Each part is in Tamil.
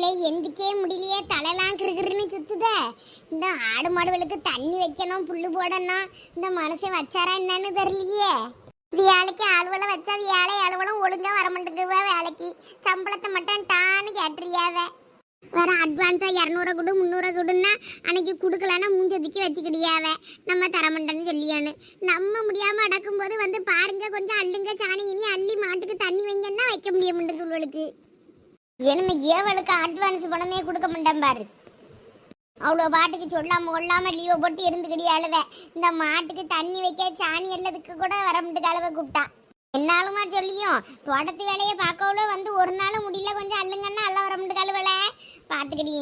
கடவுளே எந்திக்கே முடியலையே தலைலாம் கிருகிருன்னு சுத்துத. இந்த ஆடு மாடுகளுக்கு தண்ணி வைக்கணும் புல்லு போடணும். இந்த மனுஷன் வச்சாரா என்னன்னு தெரியலையே. வியாழைக்கு ஆளுவலை வச்சா வியாழை ஆளுவலும் ஒழுங்கா வர மாட்டேங்குவா வேலைக்கு. சம்பளத்தை மட்டும் டான்னு கேட்டுறியாவ. வேற அட்வான்ஸாக இரநூறு கொடு முந்நூறு கொடுன்னா அன்னைக்கு கொடுக்கலன்னா மூஞ்சதுக்கி வச்சுக்கிடியாவ நம்ம தரமாட்டேன்னு சொல்லியான்னு. நம்ம முடியாமல் அடக்கும்போது வந்து பாருங்க கொஞ்சம் அள்ளுங்க சாணி இனி அள்ளி மாட்டுக்கு தண்ணி வைங்கன்னா வைக்க முடிய மாட்டேங்குது உங்களுக்கு எனக்கு ஏவலுக்கு அட்வான்ஸ் பணமே கொடுக்க மாட்டேன் பாரு. அவ்வளோ பாட்டுக்கு சொல்லாம கொள்ளாம லீவை போட்டு இருந்துக்கிடி அழுவ. இந்த மாட்டுக்கு தண்ணி வைக்க சாணி எல்லாத்துக்கு கூட வர முடியாது அளவை கூப்பிட்டா. என்னாலுமா சொல்லியும் தோட்டத்து வேலையை பார்க்கவுல வந்து ஒரு நாளும் முடியல கொஞ்சம் அல்லுங்கன்னா அல்ல வர முடியாது அழுவல? பார்த்துக்கிடி.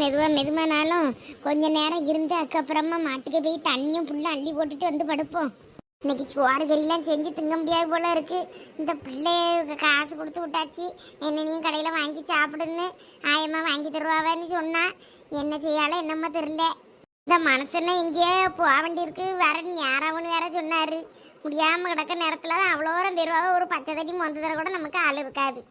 மெதுவாக மெதுவானாலும் கொஞ்ச நேரம் இருந்து அதுக்கப்புறமா மாட்டுக்கு போய் தண்ணியும் ஃபுல்லாக அள்ளி போட்டுட்டு வந்து படுப்போம். இன்னைக்கு சோறு கறிலாம் செஞ்சு திங்க முடியாது போல இருக்கு. இந்த பிள்ளைய காசு கொடுத்து விட்டாச்சு. என்னனையும் கடையில் வாங்கி சாப்பிடுன்னு ஆயம்மா வாங்கி தருவாவேன்னு சொன்னா. என்ன செய்யாலோ என்னம்மா தெரில இந்த மனசுன்னா எங்கேயோ போக வேண்டியிருக்கு. வர யாராவன்னு வேற சொன்னாரு. முடியாமல் கிடக்க நேரத்தில் தான் அவ்வளோ பெருவாக ஒரு பச்சை தட்டி மொந்த தர கூட நமக்கு ஆள் இருக்காது.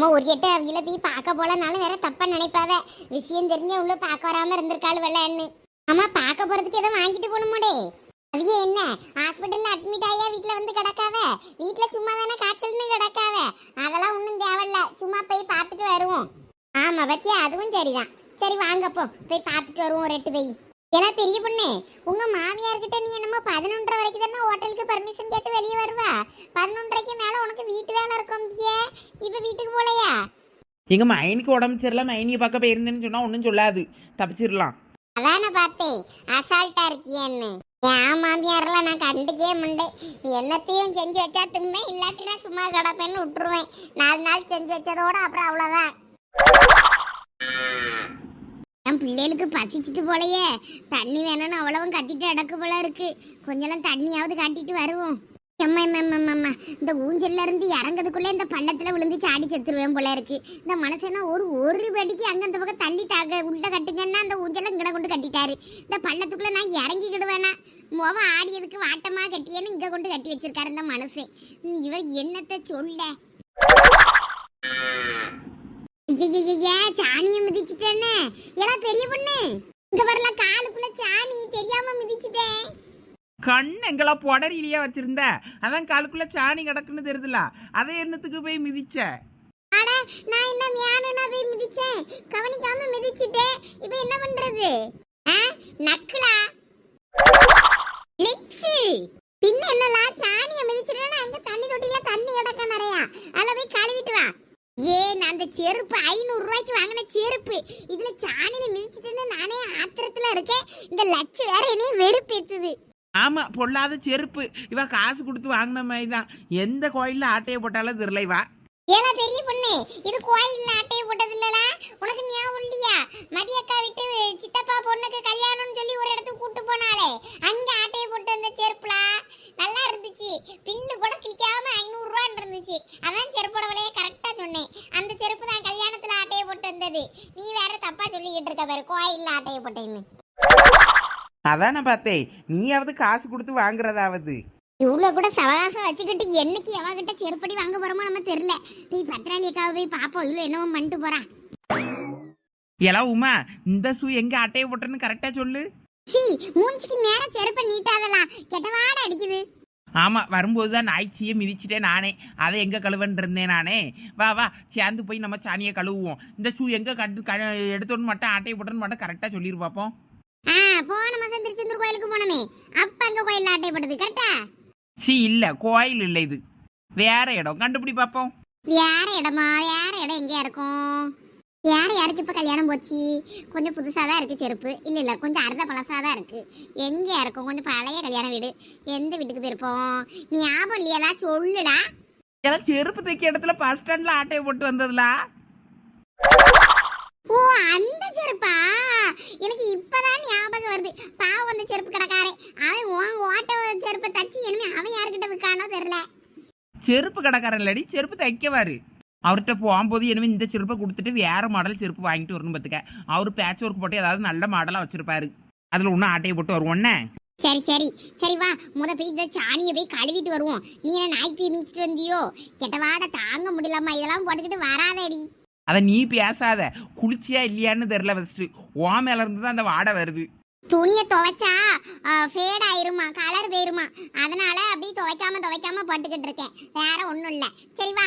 நம்ம ஒரு எட்டு அவியில போய் பார்க்க போலனாலும் வேற தப்பா நினைப்பாவ. விஷயம் தெரிஞ்ச உள்ள பார்க்க வராம இருந்திருக்காள் வெள்ளன்னு ஆமா பார்க்க போறதுக்கு எதுவும் வாங்கிட்டு போகணுமோடே. அவிய என்ன ஹாஸ்பிட்டல்ல அட்மிட் ஆகியா வீட்டுல வந்து கிடக்காவ? வீட்டுல சும்மா தானே காய்ச்சல்னு கிடக்காவ? அதெல்லாம் ஒன்றும் தேவையில்ல. சும்மா போய் பார்த்துட்டு வருவோம். ஆமா பத்தியா அதுவும் சரிதான். சரி வாங்கப்போ போய் பார்த்துட்டு வருவோம் ஒரு எட்டு போய். ஏன்னா பெரிய பொண்ணு உங்க மாமியார்கிட்ட நீ என்னமோ பதினொன்றரை வரைக்கும் தானே ஹோட்டலுக்கு பர்மிஷன் கேட்டு வெளியே வருவா? பதினொன்றரைக்கு மேல உனக்கு வீட்டு வேலை இருக்கும். இப்ப வீட்டுக்கு போலையா? எங்க மைனுக்கு உடம்பு சரியில்லை மைனியை பார்க்க போயிருந்தேன்னு சொன்னா ஒன்றும் சொல்லாது. தப்பிச்சிடலாம். அதான் நான் பார்த்தேன். அசால்ட்டா இருக்கியன்னு. என் மாமியாரெல்லாம் நான் கண்டுக்கவே மாட்டேன் என்னத்தையும் செஞ்சு வச்சா தும்மே இல்லாட்டி நான் சும்மா கிடப்பேன்னு விட்டுருவேன். நாலு நாள் செஞ்சு வச்சதோட அப்புறம் அவ்வளோதான் என் பிள்ளைகளுக்கு பசிச்சுட்டு போலையே. தண்ணி வேணும்னு அவ்வளவும் கத்திட்டு அடக்கு போல இருக்கு. கொஞ்சம் தண்ணியாவது காட்டிட்டு வருவோம். எம்மா எம்மா இந்த ஊஞ்சல்ல இருந்து இறங்குறதுக்குள்ள இந்த பள்ளத்துல விழுந்து சாடி செத்துருவேன் போல இருக்கு. இந்த மனசனா ஒரு ஒரு படிக்கு அங்க அந்த பக்கம் தள்ளி தாக்க உள்ள கட்டுங்கன்னா அந்த ஊஞ்சல இங்கே கொண்டு கட்டிட்டாரு. இந்த பள்ளத்துக்குள்ள நான் இறங்கிக்கிடுவேனா? முகம் ஆடியதுக்கு வாட்டமா கட்டியேன்னு இங்க கொண்டு கட்டி வச்சிருக்காரு இந்த மனுஷன். இவர் என்னத்த சொல்ல? சாணியை மிதிச்சிட்டேன்னு. எல்லாம் பெரிய பொண்ணு? இங்க வரல காலுக்குள்ள சாணி தெரியாம மிதிச்சிட்டேன். கண் எங்களா புடரிலேயே வச்சிருந்த? அதான் காலுக்குள்ள சாணி கிடக்குன்னு தெரியுதுல. அதை என்னத்துக்கு போய் மிதிச்ச? அட நான் என்ன மியானுனா போய் மிதிச்சேன்? கவனிக்காம மிதிச்சிட்டேன். இப்போ என்ன பண்றது? ஆ நக்கலா? லிச்சி! பின்ன என்னலா? சாணியை மிதிச்சிட்டேன்னா அங்க தண்ணி தொட்டில தண்ணி கிடக்க நிறையா. அதில் போய் கழுவிட்டு வா. ஏன் அந்த செருப்பு ஐநூறு ரூபாய்க்கு வாங்கின செருப்பு. இதுல சாணியில மிதிச்சிட்டேன்னு நானே ஆத்திரத்துல இருக்கேன். இந்த லட்சு வேற என்னையும் வெறுப்பேத்துது. ஆமா பொல்லாத செருப்பு. இவ காசு கொடுத்து வாங்கின மாதிரி தான். எந்த கோயில்ல ஆட்டையை போட்டாலும் தெரியல ஏன்னா பெரிய பொண்ணு. இது கோயில்ல அட்டையை போட்டது இல்லலா உனக்கு ஞாபகம் இல்லையா? மதியக்கா விட்டு சித்தப்பா பொண்ணுக்கு கல்யாணம்னு சொல்லி ஒரு இடத்துக்கு கூட்டு போனாலே அங்க ஆட்டையை போட்டு வந்த செருப்புலா? நல்லா இருந்துச்சு. பில்லு கூட கிளிக்காம ஐநூறு இருந்துச்சு. அதான் செருப்போட விலையை கரெக்டாக சொன்னேன். அந்த செருப்பு தான் கல்யாணத்துல ஆட்டையை போட்டு வந்தது. நீ வேற தப்பா சொல்லிக்கிட்டு இருக்க பாரு. கோயில்ல ஆட்டையை போட்டேன்னு. அதானே பார்த்தேன். நீயாவது காசு கொடுத்து வாங்குறதாவது. இவ்வளோ கூட சவகாசம் வச்சுக்கிட்டு என்னைக்கு எவகிட்ட செருப்படி வாங்க போறோமோ நம்ம தெரியல. நீ பத்திராளி அக்காவை போய் பார்ப்போம் இவ்வளோ என்னவோ பண்ணிட்டு போறா. எல்லாம் உமா இந்த ஷூ எங்க ஆட்டையை போட்டேன்னு கரெக்டா சொல்லு. சி மூஞ்சிக்கு நேரா செருப்பை நீட்டாதலாம் கெட்டவாட அடிக்குது. ஆமா வரும்போது தான் நாய்ச்சியை மிதிச்சிட்டேன் நானே. அதை எங்க கழுவன் இருந்தேன் நானே. வா வா சேர்ந்து போய் நம்ம சாணியை கழுவுவோம். இந்த ஷூ எங்க கட்டு க எடுத்தோன்னு மட்டும் ஆட்டையை போட்டோன்னு மட்டும் கரெக்டா சொல்லிரு பார்ப்போம் ஆ போன மாசம் திருச்செந்தூர் கோயிலுக்கு போனோமே. அப்ப அங்க கோயில்ல ஆட்டைப்படுது கரெக்டா சி இல்ல கோயில் இல்லை இது. வேற இடம். கண்டுபிடி பார்ப்போம் வேற இடமா? வேற இடம் எங்கேயா இருக்கும்? வேற யாருக்கு இப்ப கல்யாணம் போச்சு? கொஞ்சம் புதுசா தான் இருக்கு செருப்பு. இல்ல இல்ல கொஞ்சம் அர்த்த பழசா தான் இருக்கு. எங்கேயா இருக்கும்? கொஞ்சம் பழைய கல்யாண வீடு. எந்த வீட்டுக்கு போயிருப்போம்? நீ ஞாபகம் இல்லையாடா? சொல்லுடா. எல்லாம் செருப்பு தைக்க இடத்துல பஸ் ஸ்டாண்ட்ல ஆட்டையை போட்டு வந்ததுலா ஓ அந்த செருப்பா எனக்கு இப்பதான் ஞாபகம் வருது பாவம் அந்த செருப்பு கடைக்காரன் அவன் உன் ஓட்ட செருப்பை தச்சு இனிமே அவன் யாருக்கிட்ட விற்கானோ தெரியல செருப்பு கடைக்காரன் இல்லடி செருப்பு தைக்கவாரு. அவர்கிட்ட போகும்போது இனிமே இந்த செருப்பை கொடுத்துட்டு வேற மாடல் செருப்பு வாங்கிட்டு வரணும் பார்த்துக்க அவர் பேட்ச் ஒர்க் போட்டு ஏதாவது நல்ல மாடலாக வச்சிருப்பாரு. அதில் ஒன்றும் ஆட்டையை போட்டு வருவோன்னே சரி சரி. சரி வா. முத போய் இந்த சாணியை போய் கழுவிட்டு வருவோம். நீ என்ன நாய்ப்பி மீச்சிட்டு வந்தியோ? கெட்ட வாட தாங்க முடியலம்மா. இதெல்லாம் போட்டுக்கிட்டு வராதடி. அதை நீ பேசாத. குளிச்சியா இல்லையான்னு தெரில ஃபஸ்ட்டு ஓ மேல இருந்து தான் அந்த வாடை வருது. துணியை துவைச்சா ஃபேட் ஆயிருமா கலர் போயிருமா. அதனால அப்படியே துவைக்காம துவைக்காம போட்டுக்கிட்டு இருக்கேன். வேற ஒன்றும் இல்லை. சரி வா.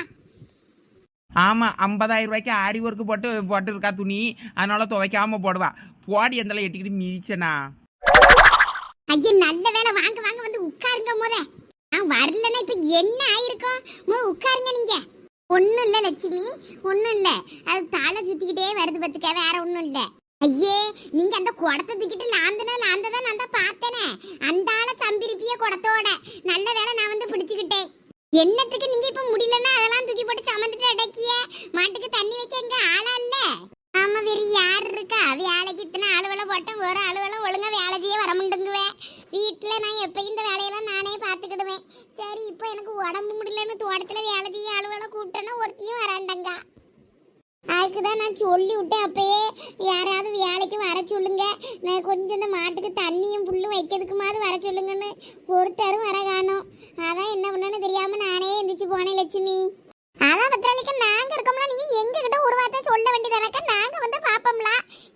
ஆமா ஐம்பதாயிரம் ரூபாய்க்கு ஆரி ஒர்க்கு போட்டு போட்டு இருக்கா துணி. அதனால துவைக்காம போடுவா. போடி எந்தெல்லாம் எட்டிக்கிட்டு மிதிச்சனா. ஐயா நல்ல வேலை வாங்க வாங்க வந்து உட்காருங்க முத. நான் வரலன்னா இப்ப என்ன ஆயிருக்கும் முத உட்காருங்க நீங்க. ஒண்ணும் இல்ல லட்சுமி. ஒண்ணும் இல்ல. அது தலை சுத்திக்கிட்டே வருது பத்துக்க வேற ஒண்ணும் இல்ல. ஐயே நீங்க அந்த குடத்தை தூக்கிட்டு லாந்தனா லாந்ததா நான் தான் பார்த்தேனே. அந்த ஆள சம்பிருப்பிய குடத்தோட. நல்ல வேலை நான் வந்து பிடிச்சுக்கிட்டேன். என்னத்துக்கு நீங்க இப்ப முடியலன்னா அதெல்லாம் தூக்கி போட்டு சமந்துட்டு அடக்கிய? மாட்டுக்கு தண்ணி வைக்க எங்க ஆளா இல்ல. ஆமா வேறு யார் இருக்கா? வேலைக்கு இத்தனை ஆளுவலை போட்டேன் ஒரு ஆளுவலை ஒழுங்கா வேலை வர முடிங்குவேன் வீட்டுல நான் எப்பயும் இந்த வேலையெல்லாம் நானே பார்த்துக்கிடுவேன். சரி இப்போ எனக்கு உடம்பு முடியலன்னு தோட்டத்தில் வேலை செய்ய அலுவலை கூப்பிட்டேன்னா ஒருத்தையும் வராண்டங்க. அதுக்கு தான் நான் சொல்லி விட்டேன் அப்பயே யாராவது வேலைக்கு வர சொல்லுங்க. நான் கொஞ்சம் இந்த மாட்டுக்கு தண்ணியும் புல்லும் வைக்கிறதுக்குமாவது வர சொல்லுங்கன்னு ஒருத்தரும் வர காணும். அதான் என்ன பண்ணனு தெரியாம நானே எந்திரிச்சு போனேன் லட்சுமி. அதான் பத்திராளிக்கு நாங்க இருக்கோம்னா நீங்க எங்க கிட்ட ஒரு வார்த்தை சொல்ல வேண்டியதானக்கா நாங்க வந்து பாப்போம்ல.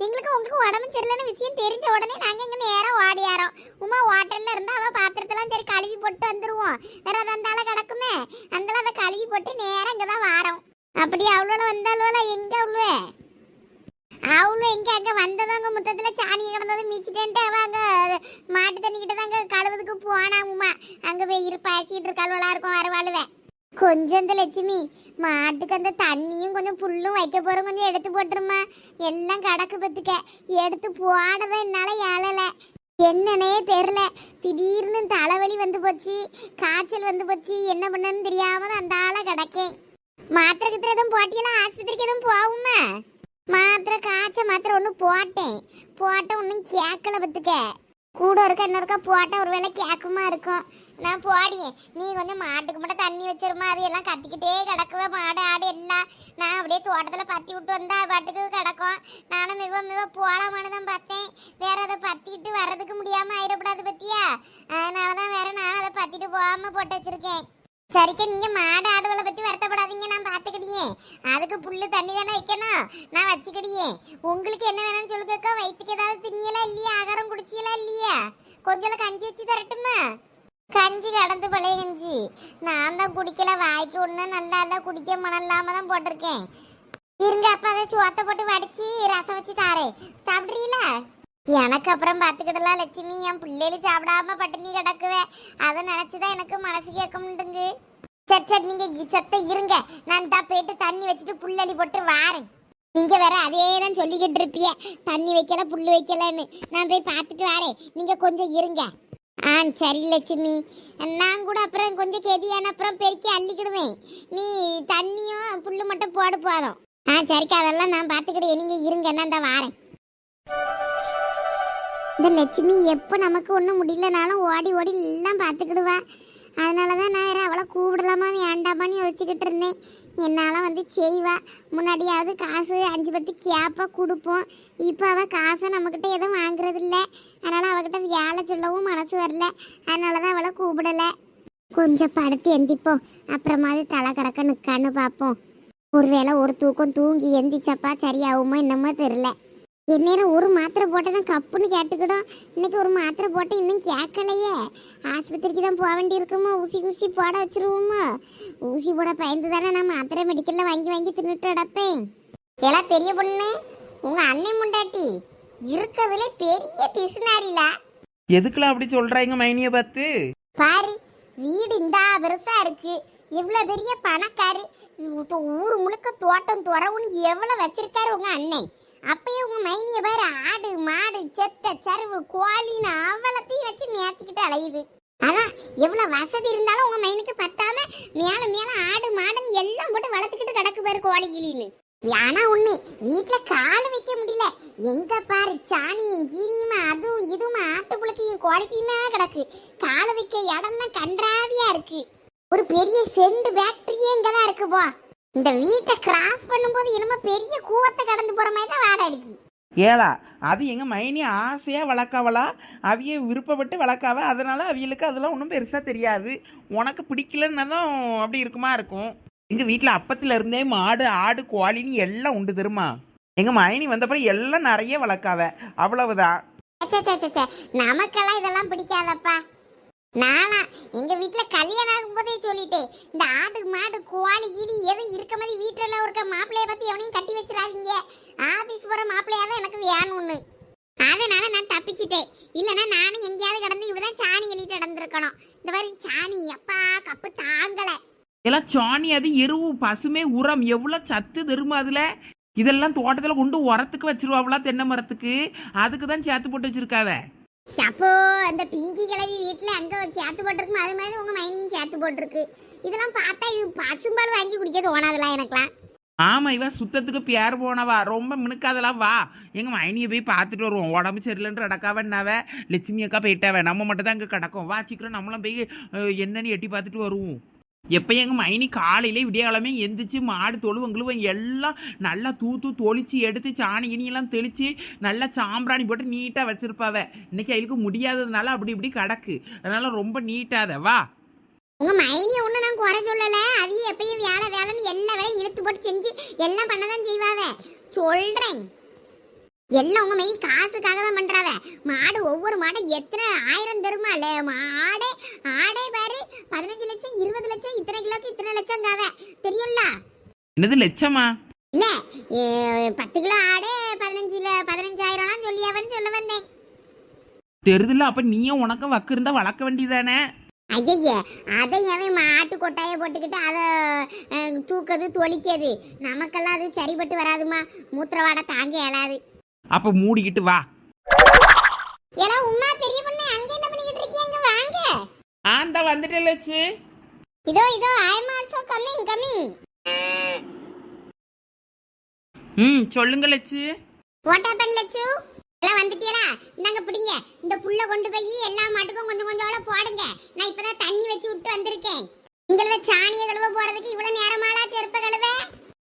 எங்களுக்கு உங்களுக்கு உடம்பு சரியில்லைன்னு விஷயம் தெரிஞ்ச உடனே நாங்க இங்க நேரம் ஓடியாரோம். உமா ஹோட்டல்ல இருந்து அவ பாத்திரத்தெல்லாம் சரி கழுவி போட்டு வந்துருவோம். வேற அது அந்த கிடக்குமே. அந்த அதை கழுவி போட்டு நேரம் இங்க தான் வாரோம். அப்படி அவ்வளோ வந்தாலும் எங்க அவ்வளோ அவளும் எங்க? அங்க வந்ததாங்க முத்தத்துல சாணி கிடந்தது மீச்சிட்டேன்ட்டு அவ அங்க மாட்டு தண்ணிக்கிட்ட தாங்க கழுவதுக்கு போனா உமா. அங்க போய் இரு பேசிட்டு இருக்கும் வரவாளுவேன் கொஞ்சம் இந்த லட்சுமி மாட்டுக்கு அந்த தண்ணியும் கொஞ்சம் புல்லும் வைக்க போகிறோம் கொஞ்சம் எடுத்து போட்டுருமா எல்லாம் கடக்கு பத்துக்க. எடுத்து போடதான் என்னால் ஏழலை என்னன்னே தெரில திடீர்னு தலைவலி வந்து போச்சு காய்ச்சல் வந்து போச்சு என்ன பண்ணன்னு தெரியாமல் அந்த ஆளை கிடக்கேன். மாத்திரை கித்திர எதுவும் போட்டியெல்லாம் ஆஸ்பத்திரிக்கு எதுவும் போகுமா? மாத்திரை காய்ச்ச மாத்திரை ஒன்று போட்டேன். போட்ட ஒன்றும் கேட்கல பத்துக்க கூட இருக்க இன்னொருக்கா போட்டால் ஒரு வேளை கேட்குமா இருக்கும். நான் போடியேன் நீ கொஞ்சம் மாட்டுக்கு மட்டும் தண்ணி வச்சிருமா அது எல்லாம் கத்திக்கிட்டே கிடக்குவே மாடு ஆடு எல்லாம். நான் அப்படியே தோட்டத்தில் பத்தி விட்டு வந்தால் பாட்டுக்கு கிடக்கும். நானும் மிக மிக போகலாமான்னு தான் பார்த்தேன். வேற அதை பத்திட்டு வர்றதுக்கு முடியாமல் ஆயிடக்கூடாது பத்தியா அதனால தான் வேற நானும் அதை பத்திட்டு போகாமல் போட்டு வச்சுருக்கேன். சரிக்கா நீங்க மாடு ஆடுகளை பத்தி வருத்தப்படாதீங்க நான் பாத்துக்கிடியே. அதுக்கு புல்லு தண்ணி தானே வைக்கணும். நான் வச்சுக்கிடியே. உங்களுக்கு என்ன வேணும்னு சொல்லுங்கக்கா வயிற்றுக்கு ஏதாவது திணியலா இல்லையா ஆகாரம் குடிச்சியலா இல்லையா? கொஞ்சம் கஞ்சி வச்சு தரட்டுமா? கஞ்சி கடந்து பழைய கஞ்சி. நான் தான் குடிக்கல வாய்க்கு ஒன்று நல்லா இல்லை குடிக்க மனம் இல்லாம தான் போட்டிருக்கேன். இருங்க அப்ப அதை சோத்தை போட்டு வடிச்சு ரசம் வச்சு தாரேன். சாப்பிட்றீங்களா? எனக்கு அப்புறம் பார்த்துக்கிடலாம் லட்சுமி என் பிள்ளைகள் சாப்பிடாம பட்டினி கிடக்குவேன் அதை நினச்சிதான் எனக்கு மனசு கேட்க முடியுங்க சரி சரி நீங்கள் சத்த இருங்க. நான் தான் போயிட்டு தண்ணி வச்சுட்டு புல்லளி போட்டு வாரேன். நீங்கள் வேற அதே தான் சொல்லிக்கிட்டு இருப்பிய. தண்ணி வைக்கல புல் வைக்கலன்னு. நான் போய் பார்த்துட்டு வாரேன். நீங்கள் கொஞ்சம் இருங்க. ஆ சரி லட்சுமி. நான் கூட அப்புறம் கொஞ்சம் கெதியான அப்புறம் பெருக்கி அள்ளிக்கிடுவேன். நீ தண்ணியும் புல்லு மட்டும் போட போதும். ஆ சரிக்கா அதெல்லாம் நான் பார்த்துக்கிட்டேன் நீங்கள் இருங்க. நான் தான் வாரேன். இந்த லட்சுமி எப்போ நமக்கு ஒன்றும் முடியலனாலும் ஓடி ஓடி எல்லாம் பார்த்துக்கிடுவா. அதனால தான் நான் வேறு அவளை கூப்பிடலாமா வேண்டாமான்னு யோசிச்சுக்கிட்டு இருந்தேன். என்னால் வந்து செய்வா. முன்னாடியாவது காசு அஞ்சு பத்து கேப்பாக கொடுப்போம். இப்போ அவள் காசை நம்மக்கிட்ட எதுவும் வாங்குறதில்ல. அதனால் அவகிட்ட வேலை சொல்லவும் மனசு வரல. அதனால தான் அவளை கூப்பிடலை. கொஞ்சம் படுத்து எந்திப்போம். அப்புறமாவது தலை கறக்க நிற்கான்னு பார்ப்போம். ஒருவேளை ஒரு தூக்கம் தூங்கி எந்திரிச்சப்பா சரியாகுமோ என்னமோ தெரில எந்நேரம் ஒரு மாத்திரை போட்டதான் கப்புன்னு கேட்டுக்கிடும். இன்னைக்கு ஒரு மாத்திரை போட்ட இன்னும் கேட்கலையே. ஆஸ்பத்திரிக்கு தான் போக வேண்டியிருக்குமோ? ஊசி ஊசி போட வச்சிருவோமோ? ஊசி போட பயந்து தானே நான் மாத்திரை மெடிக்கல்ல வாங்கி வாங்கி தின்னுட்டு அடப்பேன் எல்லாம் பெரிய பொண்ணு உங்க அண்ணன் முண்டாட்டி இருக்கிறதுல பெரிய பிசுனாரில. எதுக்குலாம் அப்படி சொல்றாங்க மைனிய பார்த்து? பாரு வீடு இந்தா பெருசா இருக்கு. இவ்வளவு பெரிய பணக்காரு. ஊர் முழுக்க தோட்டம் துறவுன்னு எவ்வளவு வச்சிருக்காரு உங்க அண்ணன் அப்பயே உங்க மைனிய பாரு ஆடு மாடு செத்த சருவு கோழின்னு அவ்வளத்தையும் வச்சு மேய்ச்சிக்கிட்டு அலையுது. அதான் எவ்வளவு வசதி இருந்தாலும் உங்க மைனுக்கு பத்தாம மேல மேல ஆடு மாடுன்னு எல்லாம் போட்டு வளர்த்துக்கிட்டு கிடக்கு பாரு கோழி கிளின்னு. ஆனா ஒண்ணு வீட்டுல கால் வைக்க முடியல. எங்க பாரு சாணியும் கீனியுமா அதுவும் இதுவும் ஆட்டு புழுக்கையும் கோழிப்பையுமே கிடக்கு. கால் வைக்க இடம்லாம் கன்றாவியா இருக்கு. ஒரு பெரிய செண்டு ஃபேக்டரியே இங்க தான் இருக்கு போ. இந்த வீட்டை கிராஸ் பண்ணும்போது என்னமோ பெரிய ஏலா அது எங்கள் மைனி ஆசையாக வளர்க்காவளா? அவிய விருப்பப்பட்டு வளர்க்காவ. அதனால் அவியலுக்கு அதெல்லாம் ஒன்றும் பெருசாக தெரியாது. உனக்கு பிடிக்கலன்னா தான் அப்படி இருக்குமா இருக்கும். எங்கள் வீட்டில் அப்பத்துல இருந்தே மாடு ஆடு கோழின்னு எல்லாம் உண்டு தருமா எங்கள் மைனி வந்தப்பறம் எல்லாம் நிறைய வளர்க்காவ. அவ்வளவுதான். நமக்கெல்லாம் இதெல்லாம் பிடிக்காதப்பா. நானா எங்க வீட்டுல கல்யாணம் ஆகும்போதே சொல்லிட்டேன். இந்த ஆடு மாடு கோழி கீழி எதுவும் இருக்க மாதிரி வீட்டுல இருக்க மாப்பிள்ளைய பத்தி எவனையும் கட்டி வச்சிடாதீங்க. ஆபீஸ் போற மாப்பிள்ளையா தான் எனக்கு வேணும்னு. அதனால நான் தப்பிச்சிட்டேன். இல்லைன்னா நானும் எங்கேயாவது கிடந்து இப்படிதான் சாணி எழுதிட்டு நடந்திருக்கணும். இந்த மாதிரி சாணி அப்பா கப்பு தாங்கல. எல்லாம் சாணி அது எருவு பசுமை உரம் எவ்வளோ சத்து தெரியுமா அதில்? இதெல்லாம் தோட்டத்தில் கொண்டு உரத்துக்கு வச்சிருவாங்களா தென்னை மரத்துக்கு. அதுக்கு தான் சேர்த்து போட்டு வச்சிருக்காவ. அப்போ அந்த பிங்கி கிளவி வீட்டுல அங்க சேர்த்து போட்டிருக்கும்? அது மாதிரி உங்க மைனியும் சேர்த்து போட்டிருக்கு. இதெல்லாம் பார்த்தா இது பசும்பால் வாங்கி குடிக்க தோணாதெல்லாம் எனக்குலாம் ஆமாம் இவன் சுத்தத்துக்கு பேர் போனவா? ரொம்ப மினுக்காதெல்லாம் வா. எங்கள் மைனியை போய் பார்த்துட்டு வருவோம். உடம்பு சரியில்லைன்ற அடக்காவன்னாவ லட்சுமி அக்கா போயிட்டாவே நம்ம மட்டும் தான் இங்கே கிடக்கும். வா சீக்கிரம் நம்மளும் போய் என்னன்னு எட்டி பார்த்துட்டு வருவோம். எப்போ எங்கள் மைனி காலையிலே விடியகாலமே எந்திரிச்சு மாடு தொழுவங்களும் எல்லாம் நல்லா தூத்து தொளிச்சு எடுத்து சாணி கிணியெல்லாம் தெளித்து நல்லா சாம்பிராணி போட்டு நீட்டாக வச்சுருப்பாவ. இன்னைக்கு அவளுக்கு முடியாததுனால அப்படி இப்படி கிடக்கு. அதனால ரொம்ப நீட்டாத வா. உங்கள் மைனி ஒண்ணு நான் குறை சொல்லலை. அவிய எப்பயும் எல்லா வேலையும் இழுத்து போட்டு செஞ்சு எல்லாம் பண்ணதான் செய்வாவ. சொல்றேன். எல்லாம் உங்க மைனி காசுக்காக தான் பண்றாவ. மாடு ஒவ்வொரு மாடும் எத்தனை ஆயிரம் தருமா இல்ல மாடே ஆடே பாரு பதினஞ்சு லட்சம் இருபது லட்சம் இத்தனை கிலோக்கு இத்தனை லட்சம் காவ தெரியும்ல? என்னது லட்சமா? இல்ல பத்து கிலோ ஆடு பதினஞ்சு பதினஞ்சாயிரம்லாம் சொல்லியாவன்னு சொல்ல வந்தேன். தெரியுதுல்ல அப்ப நீயும் உனக்கும் வக்கு இருந்தா வளர்க்க வேண்டியதானே? ஐயய்ய அதை அவன் மாட்டு கொட்டாயை போட்டுக்கிட்டு அதை தூக்குது தொளிக்கிறது நமக்கெல்லாம் அது சரிப்பட்டு வராதுமா. மூத்திர வாடை தாங்க இயலாது. அப்ப மூடிக்கிட்டு வா. எல்லாம் உமா பெரிய பொண்ணு அங்க என்ன பண்ணிக்கிட்டு இருக்கீங்க வாங்க. ஆண்டா வந்துட்டே லட்சு. இதோ இதோ I am also coming coming ம் சொல்லுங்க லட்சு. What happen Latchu? எல்லாம் வந்துட்டீங்களா இந்தாங்க பிடிங்க. இந்த புல்ல கொண்டு போய் எல்லா மாட்டுக்கும் கொஞ்சம் கொஞ்சம் போடுங்க. நான் இப்பதான் தண்ணி வச்சு விட்டு வந்திருக்கேன். நீங்கள சாணிய கழுவ போறதுக்கு இவ்வளவு நேரமாலா செருப்ப கழுவ?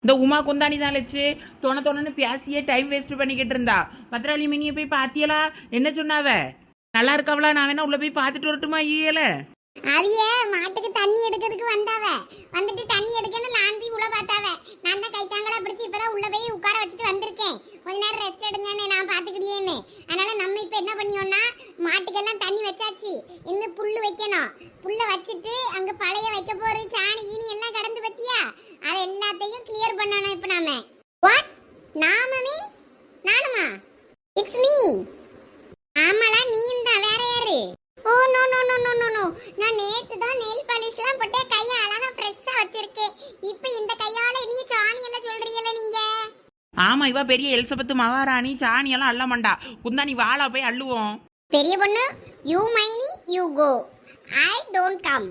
இந்த உமா குந்தாணி தான் லட்சு. தொண தொணன்னு பேசியே டைம் வேஸ்ட் பண்ணிக்கிட்டு இருந்தா. பத்ராளி மினியை போய் பாத்தியலா? என்ன சொன்னாவ? நல்லா இருக்காவளா? நான் வேணா உள்ள போய் பார்த்துட்டு வரட்டுமா ஈயல? அவிய மாட்டுக்கு தண்ணி எடுக்கிறதுக்கு வந்தாவ. வந்துட்டு தண்ணி எடுக்கன்னு லாந்தி உள்ள பார்த்தாவ. நான் தான் கைத்தாங்களா பிடிச்சி இப்பதான் உள்ள போய் உட்கார வச்சுட்டு வந்திருக்கேன். கொஞ்ச நேரம் ரெஸ்ட் எடுங்கன்னு நான் பாத்துக்கிட்டேன்னு அதனால நம்ம இப்ப என்ன பண்ணியோம்னா மாட்டுக்கெல்லாம் தண்ணி வச்சாச்சு. இன்னும் புல்லு வைக்கணும். புல்ல வச்சுட்டு அங்க பழைய வைக்க போற சாணி கீனி எல்லாம் கடந்து பத்தியா? அதை எல்லாத்தையும் கிளியர் பண்ணணும் இப்ப நாம. வாட் நாம மீன்ஸ் நானுமா? இட்ஸ் மீ ஆமாடா நீயும் தான். வேற யாரு? ஓ no no no no no no நான் நேத்து தான் நெயில் பாலிஷ்லாம் போட்டு கையை அழகா ஃப்ரெஷ்ஷா வச்சிருக்கேன். இப்போ இந்த கையால நீ சாணி எல்லாம் சொல்றீங்கல்ல நீங்க? ஆமா இவ பெரிய எலிசபெத் மகாராணி சாணி எல்லாம் அள்ள மாண்டா. குந்தாணி வாழா போய் அள்ளுவோம். பெரிய பொண்ணு you many you go I don't come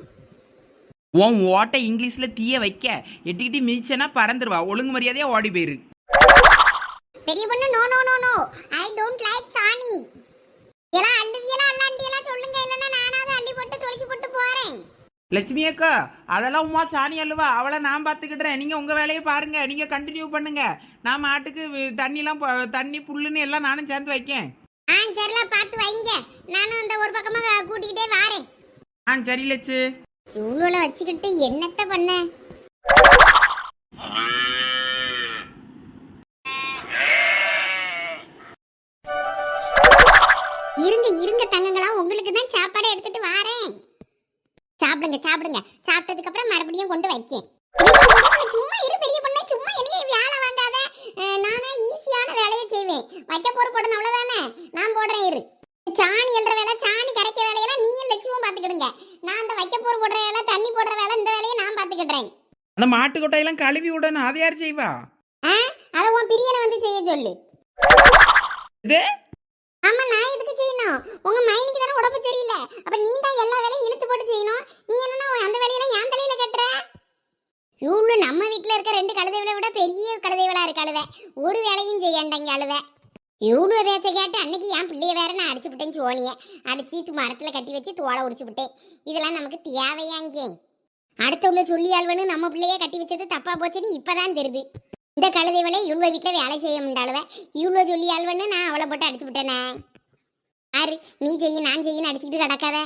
உன் ஓட்டை இங்கிலீஷ்ல தீய வைக்க. எட்டிக்கிட்டி மிதிச்சேன்னா பறந்துருவா. ஒழுங்கு மரியாதையா ஓடி போயிரு. பெரிய பொண்ணு no no no no I don't like சாணி. எல்லாம் அள்ளுவியலாம் அல்லாண்டி எல்லாம் சொல்லுங்க. இல்லைன்னா நானாவது அள்ளி போட்டு தொலைச்சு போட்டு போறேன். லட்சுமி அக்கா அதெல்லாம் உமா சாணி அல்லுவா. அவளை நான் பார்த்துக்கிடுறேன். நீங்க உங்க வேலையை பாருங்க. நீங்க கண்டினியூ பண்ணுங்க. நான் மாட்டுக்கு வி- தண்ணிலாம் ப- தண்ணி புல்லுன்னு எல்லாம் நானும் சேர்ந்து வைக்கேன். ஆ சரில பார்த்து வைங்க. நானும் அந்த ஒரு பக்கமா கூட்டிக்கிட்டே வாரேன். ஆ சரி லட்சு. இவ்வளோ வச்சுக்கிட்டு என்னத்த பண்ண? சாப்பாடு எடுத்துட்டு வாரேன். சாப்பிடுங்க சாப்பிடுங்க. சாப்பிட்டதுக்கு அப்புறம் மறுபடியும் கொண்டு வைக்கேன். சும்மா இரு பெரிய பொண்ணு. சும்மா என்னைய வேலை வாங்காத. நானா ஈஸியான வேலையை செய்வேன். வைக்க போற போடணும் அவ்வளவுதானே? நான் போடுறேன் இரு. சாணி என்ற வேலை சாணி கரைக்க வேலையெல்லாம் நீயும் லட்சுமம் பாத்துக்கிடுங்க நான் அந்த வைக்க போற போடுற வேலை தண்ணி போடுற வேலை இந்த வேலையை நான் பாத்துக்கிடுறேன் அந்த மாட்டு கொட்டையெல்லாம் கழுவி விடணும். அதை யார் செய்வா? அதை உன் பிரியனை வந்து செய்ய சொல்லு. ஆமா நான் எதுக்கு செய்யணும்? உங்க மைனிக்கு தானே உடம்பு சரியில்லை. அப்ப நீ தான் எல்லா வேலையும் இழுத்து போட்டு செய்யணும். நீ என்னன்னா அந்த வேலையெல்லாம் என் தலையில கட்டுற? இவ்வளவு நம்ம வீட்டில் இருக்க ரெண்டு கழுதைகளை விட பெரிய கழுதைகளா இருக்கு அழுவ. ஒரு வேலையும் செய்யாண்டாங்க அழுவ. இவ்வளவு பேச்ச கேட்டு அன்னைக்கு என் பிள்ளைய வேற நான் அடிச்சு விட்டேன் சோனிய. அடிச்சு மரத்தில் மரத்துல கட்டி வச்சு தோலை உரிச்சு விட்டேன் இதெல்லாம் நமக்கு தேவையாங்கே. அடுத்த உள்ள சொல்லி ஆழ்வனு நம்ம பிள்ளைய கட்டி வச்சது தப்பா போச்சுன்னு இப்பதான் தெரியுது. இந்த கழுதைவளே இவ்வளோ வீட்டில் வேலை செய்ய முடியாளுவ இவ்வளோ சொல்லி ஆள்வன்னு நான் அவளை போட்டு அடிச்சு விட்டேனே. ஆறு நீ செய்ய நான் செய்யன்னு அடிச்சுக்கிட்டு கிடக்காத.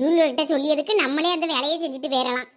இவ்வளோ கிட்ட சொல்லியதுக்கு நம்மளே அந்த வேலையை செஞ்சுட்டு போயிடலாம்